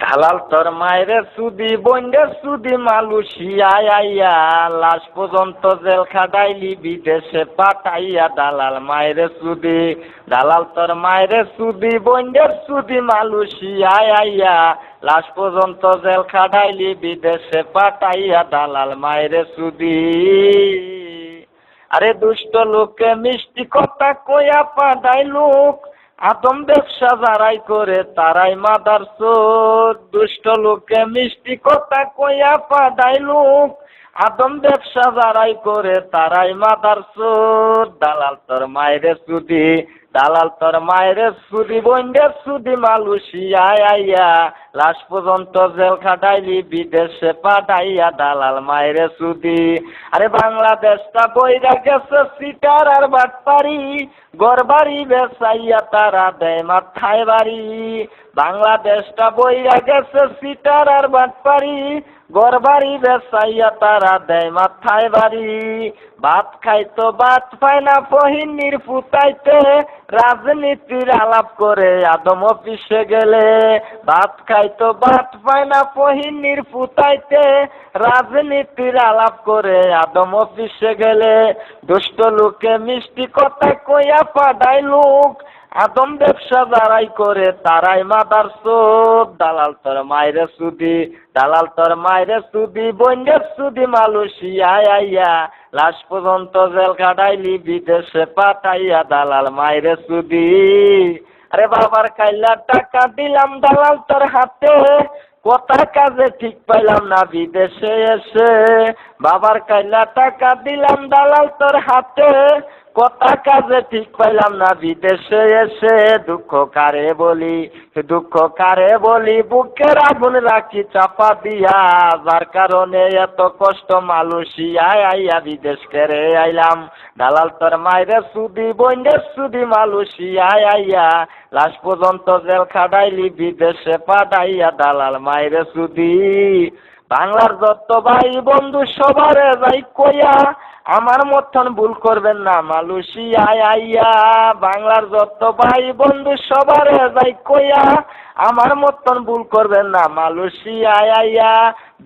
দালাল তোর মায়ের সুদি বন্ডের সুদি মালুসিয়ায় আইয়া লাশ পর্যন্ত জেল খাটাইলি, বিদেশে পাঠাইয়া দালাল মায়ের সুদি। দালাল তোর মায়ের সুদি বন্ডের সুদি মালুসিয়ায় আইয়া লাশ পর্যন্ত জেল খাটাইলি, বিদেশে পাঠাইয়া দালাল মায়ের সুদি। আরে দুষ্ট লোকে মিষ্টি কথা কইয়া পাঠাই লোক। আদম ব্যবসা যারাই করে তারাই মাদার দুষ্ট লোকে মিষ্টি কথা কইয়া পাদাই লোক। আদম ব্যবসা যারাই করে, তারাই মাদার দালাল তোর মায়েরে সুদি, দালাল তোর মায়েরে সুদি বন্ডের সুদি মালুসিয়ায় আইয়া। লাশ পর্যন্ত জেল খাটাইলি, বিদেশে পাঠাইয়া দালাল মায়েরে সুদি। আরে বাংলাদেশটা বইরা গেছে সিটার আর বাটপারি। গড়বাড়ি বেসাইয়া তারা দেয় মাথায় বাড়ি। বাংলাদেশটা বইরা গেছে সিটার আর বাটপারি। গড়বাড়ি বেসাইয়া তারা দেয় মাথায় বাড়ি। ভাত খাইতো, ভাত পায় না, ফহিনীর ফুটাইতে। রাজনীতির আলাপ করে আদম অফিসে গেলে। ভাত খাইতো, ভাত পায় না, ফহিনীর ফুটাইতে। রাজনীতির আলাপ করে আদম অফিসে গেলে। দুষ্ট লোকে মিষ্টি কথা কইয়া পাঠাই লোক। আদম ব্যবসা যারাই করে, তারাই মাদার সোদ। দালাল তোর মায়ের সুদি, দালাল তোর মায়ের সুদি বন্যের সুদি মালুসিয়ায় আইয়া। লাশ পর্যন্ত জেল কাটাইলি, বিদেশে পাঠাইয়া দালাল মায়ের সুদি। আরে বাবার কাইলা টাকা দিলাম দালাল তোর হাতে। কথা কাজে ঠিক পাইলাম না, বিদেশে এসে। বাবার কাইলা টাকা দিলাম দালাল তোর হাতে। কথা কাজে ঠিক পাইলাম না, বিদেশে এসে দুঃখ কারে বলি, দুঃখ কারে বলি, বুকের আগুন রাখি, চাপা দিয়া, যার কারণে এত কষ্ট মালুসিয়ায় আইয়া বিদেশ করে আইলাম। দালাল তোর মায়ের সুদি বন্ডের সুদি মালুসিয়ায় আইয়া, লাশ পর্যন্ত জেল খাটাইলি, বিদেশে পাঠাইয়া দালাল মায়ের সুদি। বাংলার দত্ত ভাই বন্ধু সবার যাই কইয়া, আমার মতন ভুল করবেন না। মালুসিয়ায় আইয়া, বাংলার যত ভাই বন্ধু সবার যাই কইয়া, আমার মতন ভুল করবেন না। মালয়েশিয়ায় আইয়া,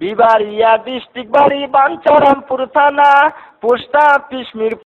বিবারিয়া, ডিস্ট্রিক্ট বাড়ি, বাঞ্চারামপুর থানা, পোস্ট মিরপুর